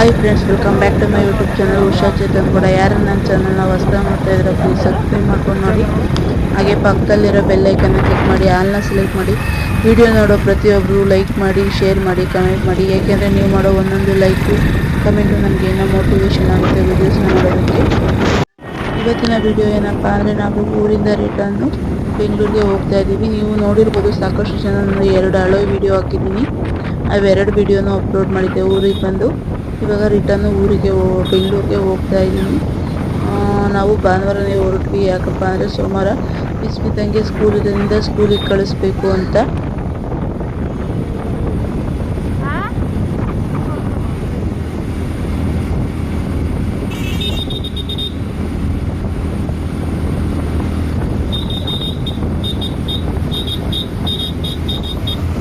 Hi friends welcome back to my YouTube channel Usha Chetan ಕೂಡ ಯಾರು ನನ್ನ ಚಾನಲ್ನ ಹೊಸದಾಗಿ ಮಾಡ್ತಾ ಇದ್ರೆ ಪ್ಲೀಸ್ ಸಬ್ಸ್ಕ್ರೈಬ್ ಮಾಡ್ಕೊಂಡು ನೋಡಿ. ಹಾಗೆ ಪಕ್ಕದಲ್ಲಿರೋ ಬೆಲ್ಲೈಕನ್ನ ಕ್ಲಿಕ್ ಮಾಡಿ ಆಲ್ನ ಸೆಲೆಕ್ಟ್ ಮಾಡಿ. ವಿಡಿಯೋ ನೋಡೋ ಪ್ರತಿಯೊಬ್ಬರು ಲೈಕ್ ಮಾಡಿ ಶೇರ್ ಮಾಡಿ ಕಮೆಂಟ್ ಮಾಡಿ. ಏಕೆಂದರೆ ನೀವು ಮಾಡೋ ಒಂದೊಂದು ಲೈಕು ಕಮೆಂಟು ನನಗೆ ಏನೋ ಮೋಟಿವೇಶನ್ ಆಗುತ್ತೆ ವೀಡಿಯೋಸ್ನ ನೋಡೋದಕ್ಕೆ. ಇವತ್ತಿನ ವಿಡಿಯೋ ಏನಪ್ಪ ಅಂದರೆ ನಾವು ಊರಿಂದ ರಿಟರ್ನು ಬೆಂಗಳೂರಿಗೆ ಹೋಗ್ತಾ ಇದ್ದೀವಿ. ನೀವು ನೋಡಿರ್ಬೋದು ಸಾಕಷ್ಟು ಜನ ಎರಡು ಹಳೆ ವಿಡಿಯೋ ಹಾಕಿದ್ದೀನಿ. ಅವೆರಡು ವಿಡಿಯೋನೂ ಅಪ್ಲೋಡ್ ಮಾಡಿದ್ದೆ ಊರಿಗೆ ಬಂದು. ಇವಾಗ ರಿಟರ್ನ್ ಊರಿಗೆ ಬೆಂಗಳೂರಿಗೆ ಹೋಗ್ತಾ ಇದ್ದೀನಿ. ನಾವು ಭಾನುವಾರನೇ ಹೊರಟ್ವಿ. ಯಾಕಪ್ಪ ಅಂದರೆ ಸೋಮವಾರ ಇಸ್ಮಿತಂಗೆ ಸ್ಕೂಲಿಂದ ಸ್ಕೂಲಿಗೆ ಕಳಿಸ್ಬೇಕು ಅಂತ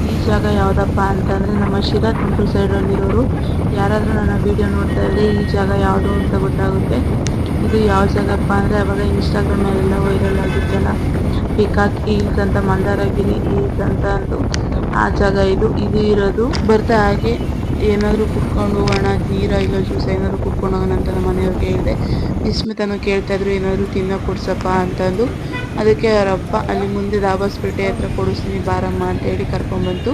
ಈ ಜಾಗ ಯಾವುದಪ್ಪ ಅಂತಂದರೆ ನಮ್ಮ ಶಿರಾ ತುಮಕೂರು ಸೈಡಲ್ಲಿರೋರು ಯಾರಾದರೂ ನನ್ನ ವಿಡಿಯೋ ನೋಡ್ತಾ ಇದ್ದರೆ ಈ ಜಾಗ ಯಾವುದು ಅಂತ ಗೊತ್ತಾಗುತ್ತೆ. ಇದು ಯಾವ ಜಾಗಪ್ಪ ಅಂದರೆ ಅವಾಗ ಇನ್ಸ್ಟಾಗ್ರಾಮಲ್ಲೆಲ್ಲ ವೈರಲ್ ಆಗಿತ್ತಲ್ಲ. ಪಿಕಾಕ್ ಈಲ್ಸ್ ಅಂತ ಮಂದಾರಗಿರಿ ಈಲ್ಸ್ ಅಂತ ಅಂದು. ಆ ಜಾಗ ಇದು ಇದು ಇರೋದು. ಬರ್ತಾ ಹಾಗೆ ಏನಾದರೂ ಕುತ್ಕೊಂಡು ಹೋಗೋಣ ನೀರ ಇಲ್ಲ ಜ್ಯೂಸ್ ಏನಾದರೂ ಕುತ್ಕೊಂಡು ಹೋಗೋಣ ಅಂತ ನಮ್ಮ ಹೇಳಿದೆ. ವಿಸ್ಮಿತನು ಕೇಳ್ತಾ ಇದ್ರು, ಏನಾದರೂ ತಿನ್ನೋ ಕೊಡ್ಸಪ್ಪ ಅಂತಂದು. ಅದಕ್ಕೆ ಅವರಪ್ಪ ಅಲ್ಲಿ ಮುಂದೆ ದಾಬಾಸ್ಪೇಟೆ ಹತ್ರ ಕೊಡಿಸ್ತೀನಿ ಬಾರಮ್ಮ ಅಂತ ಹೇಳಿ ಕರ್ಕೊಂಡ್ಬಂತು.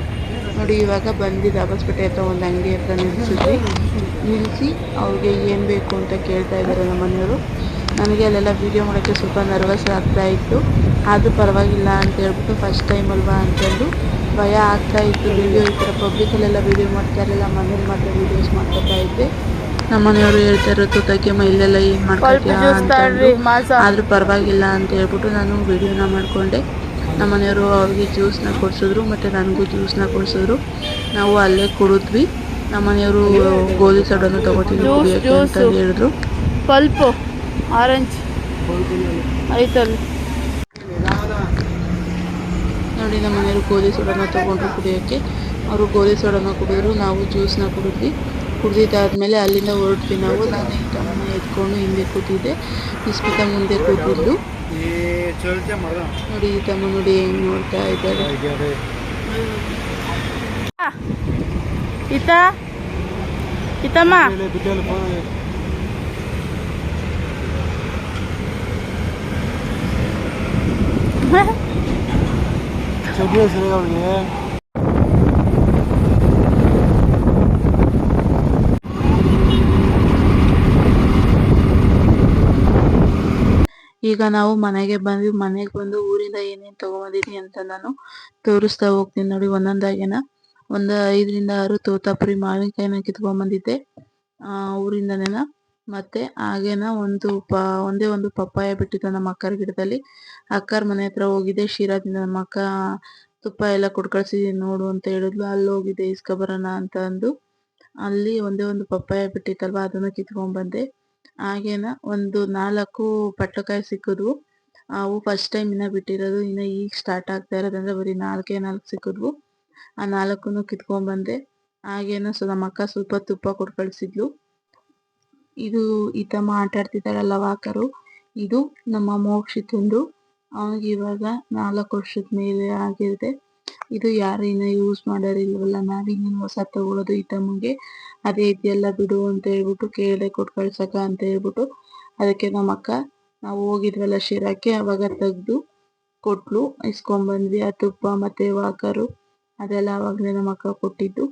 ನೋಡಿ ಇವಾಗ ಬಂದು ದಾಬಾಸ್ಪೇಟೆ ಹತ್ರ ಒಂದು ಅಂಗಡಿ ಹತ್ರ ನಿಲ್ಲಿಸಿದ್ವಿ ನಿಲ್ಲಿಸಿ ಅವ್ರಿಗೆ ಏನು ಬೇಕು ಅಂತ ಕೇಳ್ತಾ ಇದ್ದಾರೆ ನಮ್ಮ ಮನೆಯವರು. ನನಗೆ ಅಲ್ಲೆಲ್ಲ ವೀಡಿಯೋ ಮಾಡೋಕ್ಕೆ ಸ್ವಲ್ಪ ನರ್ವಸ್ ಆಗ್ತಾ ಇತ್ತು. ಆದರೂ ಪರವಾಗಿಲ್ಲ ಅಂತ ಹೇಳ್ಬಿಟ್ಟು ಫಸ್ಟ್ ಟೈಮ್ ಅಲ್ವಾ ಅಂತಂದು ಭಯ ಆಗ್ತಾ ಇತ್ತು. ವೀಡಿಯೋ ಈ ಥರ ಪಬ್ಲಿಕಲ್ಲೆಲ್ಲ ವೀಡಿಯೋ ಮಾಡ್ತಾ ಇರಲಿಲ್ಲ, ಮನೇಲಿ ಮಾತ್ರ ವೀಡಿಯೋಸ್ ಮಾಡ್ಕೊತಾ ಇದ್ದೆ. ನಮ್ಮ ಮನೆಯವರು ಹೇಳ್ತಾ ಇರೋ ತುತ್ತಕ್ಕೆಮ್ಮ ಇಲ್ಲೆಲ್ಲ ಏನು ಮಾಡ್ಕೊತೀಯಾ? ಆದ್ರೂ ಆದರೂ ಪರವಾಗಿಲ್ಲ ಅಂತ ಹೇಳ್ಬಿಟ್ಟು ನಾನು ವಿಡಿಯೋನ ಮಾಡಿಕೊಂಡೆ. ನಮ್ಮನೆಯವರು ಅವ್ರಿಗೆ ಜ್ಯೂಸ್ನ ಕೊಡಿಸಿದ್ರು ಮತ್ತು ನನಗೂ ಜ್ಯೂಸ್ನ ಕೊಡಿಸಿದ್ರು. ನಾವು ಅಲ್ಲೇ ಕುಡಿದ್ವಿ. ನಮ್ಮನೆಯವರು ಗೋಧಿ ಸಡನ್ನು ತಗೋತೀವಿ ಕುಡಿಯೋಕ್ಕೆ ಅಂತ ಹೇಳಿದ್ರು. Pulp orange. ಐತಲ್ಲಿ ನೋಡಿ ನಮ್ಮನೆಯವರು ಗೋಧಿ ಸೋಡನ್ನ ತೊಗೊಂಡ್ರು ಕುಡಿಯೋಕ್ಕೆ. ಅವರು ಗೋಧಿ ಸೋಡನ್ನ ಕುಡಿದ್ರು ನಾವು ಜ್ಯೂಸ್ನ ಕುಡಿದ್ವಿ. ಕುಡಿದಿದ್ದಾದ್ಮೇಲೆ ಅಲ್ಲಿಂದ ಹೊರಟ್ವಿ ನಾವು. ನಾನು ಈ ತಮ್ಮ ಎತ್ಕೊಂಡು ಹಿಂದೆ ಕೂತಿದ್ದೆ. ಇಸ್ಮಿತ ಮುಂದೆ ಕೂತಿದ್ದು ನೋಡಿ ಈ ತಮ್ಮ ನೋಡಿ ಹೆಂಗ್ ನೋಡ್ತಾ ಇದ್ದಾರೆ. ಇತ ಇತಮ್ಮ ಈಗ ನಾವು ಮನೆಗೆ ಬಂದ್ವಿ, ಮನೆಗೆ ಬಂದು ಊರಿಂದ ಏನೇನು ತಗೊಂಬಂದಿದ್ವಿ ಅಂತ ನಾನು ತೋರಿಸ್ತಾ ಹೋಗ್ತೀನಿ ನೋಡಿ ಒಂದೊಂದಾಗೇನ ಒಂದು ಐದರಿಂದ ಆರು ತೋತಾಪುರಿ ಮಾವಿನಕಾಯಿನ ಕಿತ್ಕೊಂಬಂದಿದ್ದೆ, ಆ, ಊರಿಂದನೇನ. ಮತ್ತೆ ಹಾಗೇನ ಒಂದು ಪ, ಒಂದೇ ಒಂದು ಪಪ್ಪಾಯ ಬಿಟ್ಟಿದ್ದ ನಮ್ಮ ಅಕ್ಕರ ಗಿಡದಲ್ಲಿ. ಅಕ್ಕರ ಮನೆ ಹತ್ರ ಹೋಗಿದ್ದೆ, ಶಿರಾದಿಂದ ನಮ್ಮ ಅಕ್ಕ ತುಪ್ಪ ಎಲ್ಲ ಕೊಟ್ಕಳ್ಸಿದೀನಿ ನೋಡು ಅಂತ ಹೇಳಿದ್ಲು. ಅಲ್ಲಿ ಹೋಗಿದ್ದೆ ಇಸ್ಕೊಬರೋಣ ಅಂತ ಅಂದು. ಅಲ್ಲಿ ಒಂದೇ ಒಂದು ಪಪ್ಪಾಯ ಬಿಟ್ಟಿತ್ತಲ್ವಾ, ಅದನ್ನು ಕಿತ್ಕೊಂಡ್ಬಂದೆ ಹಾಗೇನ ಒಂದು ನಾಲ್ಕು ಪಟ್ಟಕಾಯಿ ಸಿಕ್ಕಿದ್ವು. ಅವು ಫಸ್ಟ್ ಟೈಮ್ ಇನ್ನ ಬಿಟ್ಟಿರೋದು, ಇನ್ನ ಈಗ ಸ್ಟಾರ್ಟ್ ಆಗ್ತಾ ಇರೋದಂದ್ರೆ ಬರೀ ನಾಲ್ಕೇ ನಾಲ್ಕು ಸಿಕ್ಕಿದ್ವು. ಆ ನಾಲ್ಕನ್ನು ಕಿತ್ಕೊಂಡ್ಬಂದೆ. ಹಾಗೇನ ಸೊ ನಮ್ಮ ಅಕ್ಕ ಸ್ವಲ್ಪ ತುಪ್ಪ ಕೊಟ್ಟು ಕಳ್ಸಿದ್ಲು. ಇದು ಈ ತಮ್ಮ ಆಟ ವಾಕರು, ಇದು ನಮ್ಮ ಮೋಕ್ಷಿತಂದು ಅವನಿಗೆ ಇವಾಗ ನಾಲ್ಕು ವರ್ಷದ ಮೇಲೆ ಆಗಿರುತ್ತೆ. ಇದು ಯಾರು ಇನ್ನ ಯೂಸ್ ಮಾಡೋರಿಲ್ವಲ್ಲ ನಾವಿನ್ನೇನು ಹೊಸ ತಗೊಳ್ಳೋದು ಈ ತಮ್ಮಗೆ. ಅದೇ ಇದೆಯಲ್ಲ ಬಿಡು ಅಂತ ಹೇಳ್ಬಿಟ್ಟು ಕೇಳೆ ಕೊಟ್ಟು ಕಳ್ಸಕ ಅಂತ ಹೇಳ್ಬಿಟ್ಟು ಅದಕ್ಕೆ ನಮ್ಮ ಅಕ್ಕ ನಾವು ಹೋಗಿದ್ವಲ್ಲ ಶಿರಾಕ್ಕೆ, ಅವಾಗ ತೆಗ್ದು ಕೊಟ್ಲು. ಇಸ್ಕೊಂಡ್ಬಂದ್ವಿ ಆ ತುಪ್ಪ ಮತ್ತೆ ವಾಕರು ಅದೆಲ್ಲ ಅವಾಗಲೇ ನಮ್ಮ ಅಕ್ಕ ಕೊಟ್ಟಿದ್ದು.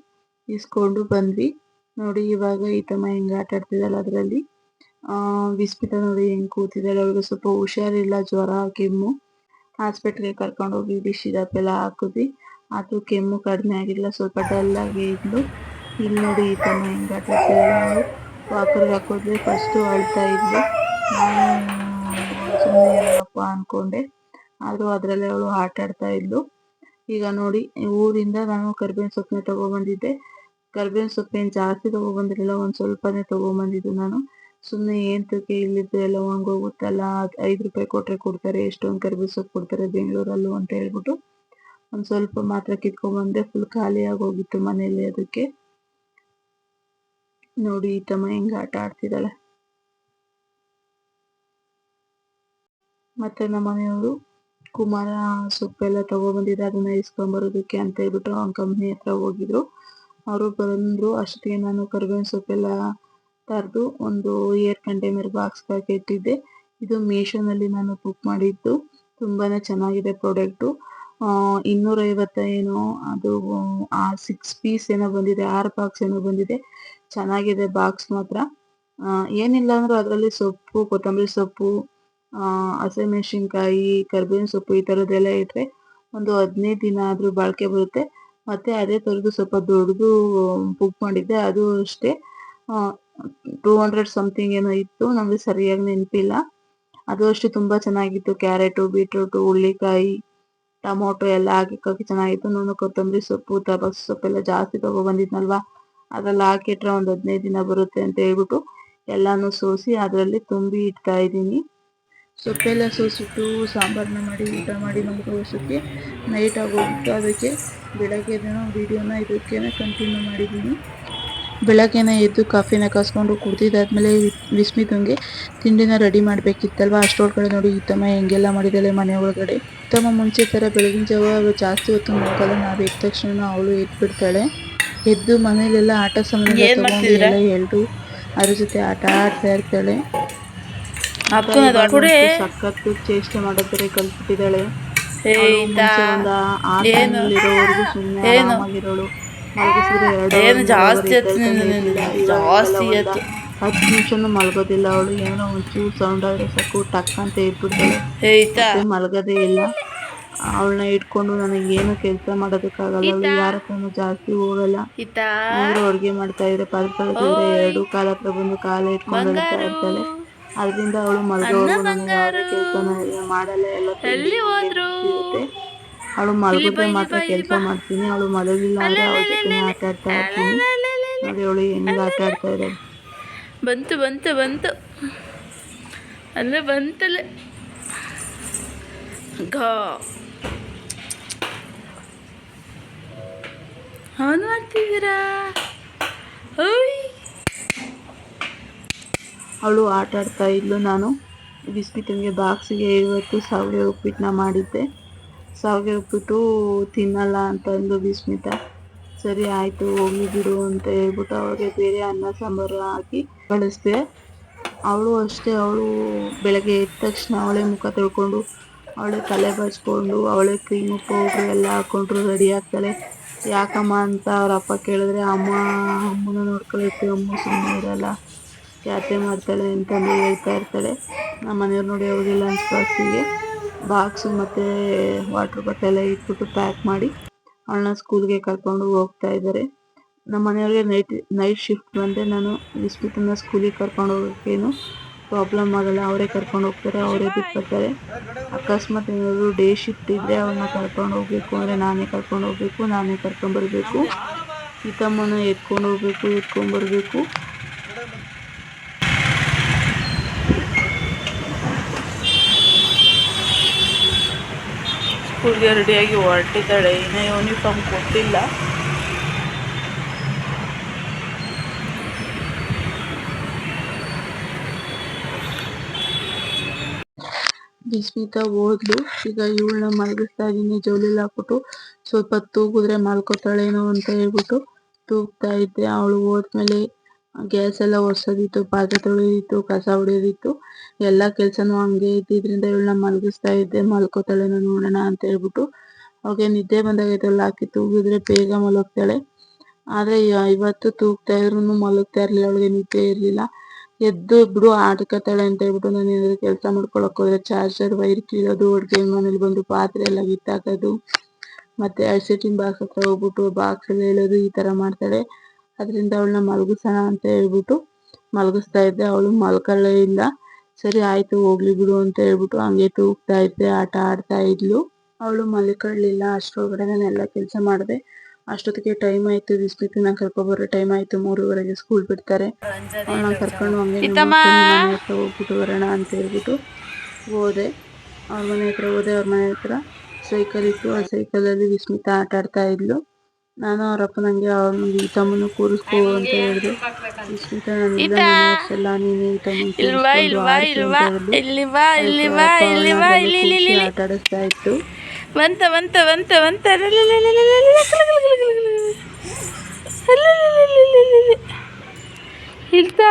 ಇಸ್ಕೊಂಡು ಬಂದ್ವಿ. ನೋಡಿ ಇವಾಗ ಈ ತಮ್ಮ ಹೆಂಗ್ ಆಟ ಆಡ್ತಿದ್ದಾಳೆ ಅದರಲ್ಲಿ. ಆ, ವಿಸ್ಮಿತ ನೋಡಿ ಹೆಂಗ್ ಕೂತಿದ್ದಾಳೆ. ಅವಳಿಗೆ ಸ್ವಲ್ಪ ಹುಷಾರಿಲ್ಲ, ಜ್ವರ, ಕೆಮ್ಮು. ಹಾಸ್ಪಿಟ್ಲ್ಗೆ ಕರ್ಕೊಂಡು ಹೋಗಿ ಬಿಸಿ ಎಲ್ಲ ಹಾಕಿದ್ವಿ. ಅದು ಕೆಮ್ಮು ಕಡಿಮೆ ಆಗಿಲ್ಲ, ಸ್ವಲ್ಪ ಡಲ್ ಆಗಿ ಇದ್ಲು. ಇಲ್ಲಿ ನೋಡಿ ಈ ತಮ್ಮ ಹೆಂಗ್ ಆಟ ಆಡ್ತಿದ್ದಾಳೆ ವಾಕರ್ಗೆ ಹಾಕೋದ್ವಿ ಫಸ್ಟು ಅಳ್ತಾ ಇದ್ಲು. ಸುಮ್ಮನೆ ಏನಪ್ಪ ಅನ್ಕೊಂಡೆ. ಆದರೂ ಅದರಲ್ಲೇ ಅವಳು ಆಟ ಆಡ್ತಾ ಇದ್ಲು. ಈಗ ನೋಡಿ ಊರಿಂದ ನಾನು ಕರ್ಬೇವಿನ ಸೊಪ್ಪನ್ನ ತಗೊಬಂದಿದ್ದೆ ಕರ್ಬೇವಿನ ಸೊಪ್ಪೇನು ಜಾಸ್ತಿ ತಗೊಬಂದಿರಲಿಲ್ಲ ಒಂದು ಸ್ವಲ್ಪನೇ ತಗೊಬಂದಿದ್ದು ನಾನು. ಸುಮ್ಮನೆ ಏಂತಕ್ಕೆ ಇಲ್ಲಿದ್ದು ಎಲ್ಲ ಹೋಗುತ್ತಲ್ಲ ಐದು ರೂಪಾಯಿ ಕೊಟ್ರೆ ಕೊಡ್ತಾರೆ, ಎಷ್ಟೊಂದು ಕರ್ಬಿ ಸೊಪ್ಪು ಕೊಡ್ತಾರೆ ಬೆಂಗಳೂರಲ್ಲೂ ಅಂತ ಹೇಳ್ಬಿಟ್ಟು ಒಂದು ಸ್ವಲ್ಪ ಮಾತ್ರ ಕಿತ್ಕೊಂಡ್ಬಂದೆ ಫುಲ್ ಖಾಲಿ ಹೋಗಿತ್ತು ಮನೇಲಿ ಅದಕ್ಕೆ. ನೋಡಿ ಈ ತಮ್ಮ ಹೆಂಗ್ ಆಟ ಆಡ್ತಿದ್ದಾಳೆ. ಮತ್ತೆ ನಮ್ಮ ಮನೆಯವರು ಕುಮಾರ ಸೊಪ್ಪೆಲ್ಲ ತಗೊಬಂದಿದ್ದೆ ಅದನ್ನ ಇಸ್ಕೊಂಬರೋದಕ್ಕೆ ಅಂತ ಹೇಳ್ಬಿಟ್ಟು ಅವ್ನ ಕಂಪ್ನಿ ಹತ್ರ ಹೋಗಿದ್ರು. ಅವರು ಬಂದ್ರು, ಅಷ್ಟೇ ನಾನು ಕರ್ಬೇವಿನ ಸೊಪ್ಪೆಲ್ಲ ತರದು ಒಂದು ಏರ್ ಕಂಟೈನರ್ ಬಾಕ್ಸ್ ಹಾಕಿ ಇಟ್ಟಿದ್ದೆ. ಇದು ಮೀಶೋನಲ್ಲಿ ನಾನು ಬುಕ್ ಮಾಡಿದ್ದು. ತುಂಬಾನೇ ಚೆನ್ನಾಗಿದೆ ಪ್ರಾಡಕ್ಟು ಇನ್ನೂರೈವತ್ತ ಏನೋ, ಅದು, ಆ ಸಿಕ್ಸ್ ಪೀಸ್ ಏನೋ ಬಂದಿದೆ, ಆರು ಬಾಕ್ಸ್ ಏನೋ ಬಂದಿದೆ. ಚೆನ್ನಾಗಿದೆ ಬಾಕ್ಸ್ ಮಾತ್ರ. ಏನಿಲ್ಲ ಅಂದ್ರೂ ಅದರಲ್ಲಿ ಸೊಪ್ಪು, ಕೊತ್ತಂಬರಿ ಸೊಪ್ಪು ಹಸಿಮೆಣಸಿನ್ಕಾಯಿ ಕರ್ಬೇವಿನ ಸೊಪ್ಪು ಈ ಥರದ್ದೆಲ್ಲ ಇಟ್ಟರೆ ಒಂದು ಹದಿನೈದು ದಿನ ಆದರೂ ಬಾಳಿಕೆ ಬರುತ್ತೆ. ಮತ್ತೆ ಅದೇ ಥರದ್ದು ಸ್ವಲ್ಪ ದೊಡ್ಡದು ಬುಕ್ ಮಾಡಿದ್ದೆ. ಅದು ಅಷ್ಟೇ. ಟೂ ಹಂಡ್ರೆಡ್ ಸಮಥಿಂಗ್ ಏನೋ ಇತ್ತು, ನಮಗೆ ಸರಿಯಾಗಿ ನೆನಪಿಲ್ಲ. ಅದು ಅಷ್ಟೇ ತುಂಬಾ ಚೆನ್ನಾಗಿತ್ತು. ಕ್ಯಾರೆಟು, ಬೀಟ್ರೂಟು ಹುಳ್ಳಿಕಾಯಿ ಟೊಮೊಟೊ ಎಲ್ಲ ಹಾಕಿ ಚೆನ್ನಾಗಿತ್ತು. ನಾನು ಕೊತ್ತಂಬರಿ ಸೊಪ್ಪು ತಬಸ್ ಸೊಪ್ಪೆಲ್ಲ ಜಾಸ್ತಿ ತಗೊಬಂದಿದ್ನಲ್ವಾ ಅದ್ರಲ್ಲಿ ಹಾಕಿಟ್ರೆ ಒಂದು ಹದಿನೈದು ದಿನ ಬರುತ್ತೆ ಅಂತ ಹೇಳ್ಬಿಟ್ಟು ಎಲ್ಲಾನು ಸೋಸಿ ಅದರಲ್ಲಿ ತುಂಬಿ ಇಡ್ತಾ ಇದ್ದೀನಿ. ಸೊಪ್ಪೆಲ್ಲ ಸೋಸಿಟ್ಟು ಸಾಂಬಾರನ್ನ ಮಾಡಿ, ಊಟ ಮಾಡಿ ಮಲ್ಕೊಳ್ಳೋಷ್ಟಕ್ಕೆ ನೈಟ್ ಆಗೋಗ್ಬಿಟ್ಟು ಅದಕ್ಕೆ ಬೆಳಗ್ಗೆ ವಿಡಿಯೋನ ಇದಕ್ಕೇನೆ ಕಂಟಿನ್ಯೂ ಮಾಡಿದ್ದೀನಿ. ಬೆಳಗ್ಗೆನ ಎದ್ದು ಕಾಫಿನ ಕಾಸ್ಕೊಂಡು ಕುಡ್ದಿದ್ದಾದ್ಮೇಲೆ ವಿಸ್ಮಿತಂಗೆ ತಿಂಡಿನ ರೆಡಿ ಮಾಡ್ಬೇಕಿತ್ತಲ್ವಾ? ಅಷ್ಟೊಳಗಡೆ ನೋಡಿ ಉತ್ತಮ ಹೆಂಗೆಲ್ಲ ಮಾಡಿದ್ದಾಳೆ ಮನೆ ಒಳಗಡೆ. ಉತ್ತಮ ಮುಂಚೆ ಥರ ಬೆಳಗಿನ ಜಾವ ಜಾಸ್ತಿ ಹೊತ್ತು ಮಕ್ಕಳು ನಾವು ಎದ್ದ ತಕ್ಷಣ ಅವಳು ಎದ್ಬಿಡ್ತಾಳೆ. ಎದ್ದು ಮನೇಲೆಲ್ಲ ಆಟ ಸಾಮಾನು ತಗೊಂಡಿದ್ದಾಳೆ ಎಲ್ಲರೂ ಅದ್ರ ಜೊತೆ ಆಟ ಆಡ್ತಾ ಇರ್ತಾಳೆ. ಸಖತ್ತು ಚೇಷ್ಟೆ ಮಾಡೋದ್ರೆ ಕಲ್ತ್ಬಿಟ್ಟಿದ್ದಾಳೆ. ಸುಮ್ಮನೆ ಆರಾಮಾಗಿರೋಳು. ಏನು ಜಾಸ್ತಿ ಜಾಸ್ತಿ ಎತ್ತು ಹೊತ್ತು. ನಿಮಿಷನೂ ಮಲಗೋದಿಲ್ಲ ಅವಳು. ಏನೋ ಒಂಚೂರು ಸೌಂಡ್ ಆದರೆ ಸಾಕು ಟಕ್ ಅಂತ ಇಟ್ಬಿಡ್ತಾಳೆ ಮಲಗೋದೇ ಇಲ್ಲ. ಅವಳನ್ನ ಇಟ್ಕೊಂಡು ನನಗೆ ಏನು ಕೆಲಸ ಮಾಡೋದಕ್ಕಾಗಲ್ಲ. ಅವಳು ಯಾರ ಹತ್ರನೂ ಜಾಸ್ತಿ ಹೋಗಲ್ಲ. ಅವರು ಅಡುಗೆ ಮಾಡ್ತಾ ಇದ್ರೆ ಪದ ಪದೇ ಎರಡು ಕಾಲ ಹತ್ರ ಬಂದು ಕಾಲ ಇಟ್ಕೊಂಡು ಅಳ್ತಾ ಇರ್ತಾಳೆ. ಅದರಿಂದ ಅವಳು ಮಲಗೋ ನನಗೆ ಕೆಲಸನ ಮಾಡಲ್ಲ. ಎಲ್ಲ ಅವಳು ಮಲಗಿದ್ರೆ ಮಾತ್ರ ಕೆಲಸ ಮಾಡ್ತೀನಿ. ಅವಳು ಮಲಗಿಲ್ಲ ಅಂದ್ರೆ ಅವಳ ಜೊತೆ ಆಟ ಆಡ್ತಾ ಇರ್ತೀನಿ. ನೋಡಿ ಅವಳು ಹೆಂಗ್ ಆಟ ಆಡ್ತಾ ಇದ್ದಾಳೆ. ಬಂತು ಬಂತು ಬಂತು. ಅಲ್ಲೇ ಬಂತಲ್ಲ. ಗಾ. ಅವನು ಮಾಡ್ತಿದ್ದೀರಾ? ಓಯ್. ಅವಳು ಆಟ ಆಡ್ತಾ ಇದ್ಲು ನಾನು. ಬಿಸ್ಕಿಟ್ಗೆ ಬಾಕ್ಸಿಗೆ ಇವತ್ತು ಸಾವಿರ ಉಪ್ಪಿಟ್ಟನ್ನ ಮಾಡಿದ್ದೆ. ಸಾವಿಗೆ ಹೋಗ್ಬಿಟ್ಟು ತಿನ್ನಲ್ಲ ಅಂತಂದು ಬಿಸ್ಮಿತ ಸರಿ ಆಯಿತು, ಹೋಗಿ ಅಂತ ಹೇಳ್ಬಿಟ್ಟು ಅವಳಿಗೆ ಬೇರೆ ಅನ್ನ ಸಾಂಬಾರು ಹಾಕಿ ಕಳಿಸ್ದೆ. ಅವಳು ಅಷ್ಟೇ, ಅವಳು ಬೆಳಗ್ಗೆ ಎದ್ದ ತಕ್ಷಣ ಅವಳೇ ಮುಖ ತೊಳ್ಕೊಂಡು, ಅವಳೇ ತಲೆ ಬಚ್ಕೊಂಡು, ಅವಳೇ ಕ್ರೀಮು ಪೌಡ್ರು ಎಲ್ಲ ಹಾಕ್ಕೊಂಡ್ರು ರೆಡಿ ಆಗ್ತಾಳೆ. ಯಾಕಮ್ಮ ಅಂತ ಅವ್ರ ಅಪ್ಪ ಕೇಳಿದ್ರೆ, ಅಮ್ಮ ಅಮ್ಮನ ನೋಡ್ಕೊಳಕ್ಕೆ ಅಮ್ಮ ಸುಮ್ಮನೆ ಇರಲ್ಲ ಯಾತ್ರೆ ಮಾಡ್ತಾಳೆ? ಅಂತಂದು ಹೇಳ್ತಾ ಇರ್ತಾಳೆ. ನಮ್ಮ ಮನೆಯವ್ರು ನೋಡಿ ಅವ್ರಿಗೆಲ್ಲ ಅನ್ಸ್ಕೊಳ್ತೀವಿ ಬಾಕ್ಸು ಮತ್ತು ವಾಟ್ರ್ ಬಾಟಲ್ ಇಟ್ಬಿಟ್ಟು ಪ್ಯಾಕ್ ಮಾಡಿ ಅವಳನ್ನ ಸ್ಕೂಲ್ಗೆ ಕರ್ಕೊಂಡು ಹೋಗ್ತಾ ಇದ್ದಾರೆ. ನಮ್ಮ ಮನೆಯವ್ರಿಗೆ ನೈಟ್ ನೈಟ್ ಶಿಫ್ಟ್ ಬಂದರೆ ನಾನು ವಿಸ್ಮಿತನ ಸ್ಕೂಲಿಗೆ ಕರ್ಕೊಂಡು ಹೋಗೋಕ್ಕೇನು ಪ್ರಾಬ್ಲಮ್ ಆಗಲ್ಲ. ಅವರೇ ಕರ್ಕೊಂಡು ಹೋಗ್ತಾರೆ, ಅವರೇ ಬಿಟ್ಟು ಬರ್ತಾರೆ ಅಕಸ್ಮಾತ್ ಏನಾದರೂ ಡೇ ಶಿಫ್ಟ್ ಇದ್ದರೆ ಅವ್ರನ್ನ ಕರ್ಕೊಂಡು ಹೋಗಬೇಕು ಅಂದರೆ ನಾನೇ ಕರ್ಕೊಂಡು ಹೋಗಬೇಕು, ನಾನೇ ಈ ತಮ್ಮನ ಎತ್ಕೊಂಡು ಹೋಗ್ಬೇಕು, ಎತ್ಕೊಂಬರ್ಬೇಕು. ಸ್ಕೂಲ್ಗೆ ರೆಡಿಯಾಗಿ ಹೊರಟಿದ್ದಾಳೆ. ಇನ್ನೂ ಯೂನಿಫಾರ್ಮ್ ಕೊಟ್ಟಿಲ್ಲ. ಬಿಸ್ಮಿತಾ ಹೋದ್ಲು. ಈಗ ಇವಳನ್ನ ಮಲಗಿಸ್ತಾ ಇದ್ದೀನಿ ಜೋಲಿಲಿ ಹಾಕ್ಬಿಟ್ಟು ಸ್ವಲ್ಪ ತೂಗಿದ್ರೆ ಮಲ್ಕೋತಾಳೇನೋ ಅಂತ ಹೇಳ್ಬಿಟ್ಟು ತೂಗ್ತಾ ಇದ್ದೆ. ಅವಳು ಹೋದ್ಮೇಲೆ ಗ್ಯಾಸ್ ಎಲ್ಲ ಒರ್ಸೋದಿತ್ತು, ಪಾತ್ರೆ ತೊಳೆಯೋದಿತ್ತು, ಕಸ ಹೊಡೆಯೋದಿತ್ತು. ಎಲ್ಲ ಕೆಲಸನೂ ಹಂಗೆ ಇದ್ದಿದ್ರಿಂದ ಇವಳನ್ನ ಮಲಗಿಸ್ತಾ ಇದ್ದೆ ಮಲ್ಕೋತಾಳೇನೋ ನೋಡೋಣ ಅಂತ ಹೇಳ್ಬಿಟ್ಟು ಅವ್ಳಿಗೆ ನಿದ್ದೆ ಬಂದಾಗೈತಲ್ಲ ಹಾಕಿ ತೂಗಿದ್ರೆ ಬೇಗ ಮಲಗ್ತಾಳೆ. ಆದರೆ ಇವತ್ತು ತೂಗ್ತಾ ಇದ್ರು ಮಲಗ್ತಾ ಇರಲಿಲ್ಲ, ಅವಳಿಗೆ ನಿದ್ದೆ ಇರಲಿಲ್ಲ. ಎದ್ದು ಬಿಡು ಆಟಕತ್ತಾಳೆ ಅಂತ ಹೇಳ್ಬಿಟ್ಟು ನಾನು ಏನಾದ್ರು ಕೆಲಸ ಮಾಡ್ಕೊಳಕ್ ಹೋದ್ರೆ ಚಾರ್ಜರ್, ವೈರ್ ಕೀಳೋದು, ಅಡುಗೆ ಮನೇಲಿ ಬಂದು ಪಾತ್ರೆ ಎಲ್ಲ ಕಿತ್ತಾಕೋದು ಮತ್ತೆ ಸೆಟ್ಟಿಂಗ್ ಬಾಕ್ಸ್ ಹತ್ರ ಹೋಗ್ಬಿಟ್ಟು ಬಾಕ್ಸ್ ಎಲ್ಲ ಹೇಳೋದು ಈ ತರ ಮಾಡ್ತಾಳೆ. ಅದರಿಂದ ಅವಳನ್ನ ಮಲಗಿಸೋಣ ಅಂತ ಹೇಳ್ಬಿಟ್ಟು ಮಲಗಿಸ್ತಾ ಇದ್ದೆ. ಅವಳು ಮಲ್ಕೊಳ್ಳೇ ಇಲ್ಲ ಸರಿ ಆಯ್ತು ಹೋಗ್ಲಿ ಬಿಡು ಅಂತ ಹೇಳ್ಬಿಟ್ಟು ಹಂಗೆ ತೂಗ್ತಾ ಇದ್ದೆ. ಆಟ ಆಡ್ತಾ ಇದ್ಲು. ಅವಳು ಮಲಿಕೊಳ್ಳಲಿಲ್ಲ ಅಷ್ಟೊಳಗಡೆ ನಾನು ಎಲ್ಲ ಕೆಲಸ ಮಾಡಿದೆ. ಅಷ್ಟೊತ್ತಿಗೆ ಟೈಮ್ ಆಯ್ತು. ನಾನು ಕರ್ಕೊಬರೋ ಟೈಮ್ ಆಯ್ತು. ಮೂರುವರೆಗೆ ಸ್ಕೂಲ್ ಬಿಡ್ತಾರೆ. ಅವಳನ್ನ ಕರ್ಕೊಂಡು ಹಂಗೆ ಹತ್ರ ಹೋಗ್ಬಿಟ್ಟು ಬರೋಣ ಅಂತ ಹೇಳ್ಬಿಟ್ಟು ಹೋದೆ. ಅವ್ರ ಮನೆ ಹತ್ರ ಹೋದೆ. ಅವ್ರ ಮನೆ ಹತ್ರ ಸೈಕಲ್ ಇತ್ತು. ಆ ಸೈಕಲಲ್ಲಿ ವಿಸ್ಮಿತ ಆಟ ಆಡ್ತಾ ಇದ್ಲು. ನಾನು ಅವರಪ್ಪ ನನಗೆ ಅವ್ರ ಈ ತಮ್ಮನ ಕೂರಿಸ್ಕೋ ಅಂತ ಹೇಳಿದೆ ಎಲ್ಲ ನೀನು ಈ ಇಲ್ಲಿ ಬಾ ಇಲ್ಲಿ ಬಾ ಇಲ್ಲಿ ಬಾ ಇಲ್ಲಿ ಇಲ್ಲಿ ಇಲ್ಲಿ ಇಲ್ಲಿ. ಆಟ ಆಡಿಸ್ತಾ ಇತ್ತು ಬಂತ ಬಂತ ಬಂತ ಬಂತ ಅಲ್ಲಲ್ಲಲ್ಲಲ್ಲಲ್ಲಲ್ಲ. ಇರ್ತಾ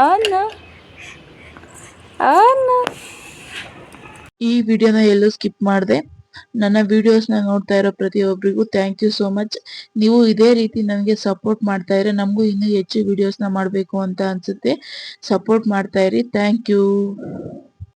ಅನ್ನ ಅನ್ನ ಈ ವಿಡಿಯೋನ ಎಲ್ಲೂ ಸ್ಕಿಪ್ ಮಾಡದೆ ನನ್ನ ವಿಡಿಯೋಸ್ನ ನೋಡ್ತಾ ಇರೋ ಪ್ರತಿಯೊಬ್ಬರಿಗೂ ಥ್ಯಾಂಕ್ ಯು ಸೋ ಮಚ್ ನೀವು ಇದೇ ರೀತಿ ನನಗೆ ಸಪೋರ್ಟ್ ಮಾಡ್ತಾ ಇದ್ರೆ ನಮಗೂ ಇನ್ನೂ ಹೆಚ್ಚು ವಿಡಿಯೋಸ್ನ ಮಾಡಬೇಕು ಅಂತ ಅನ್ಸುತ್ತೆ. ಸಪೋರ್ಟ್ ಮಾಡ್ತಾ ಇರಿ. Thank you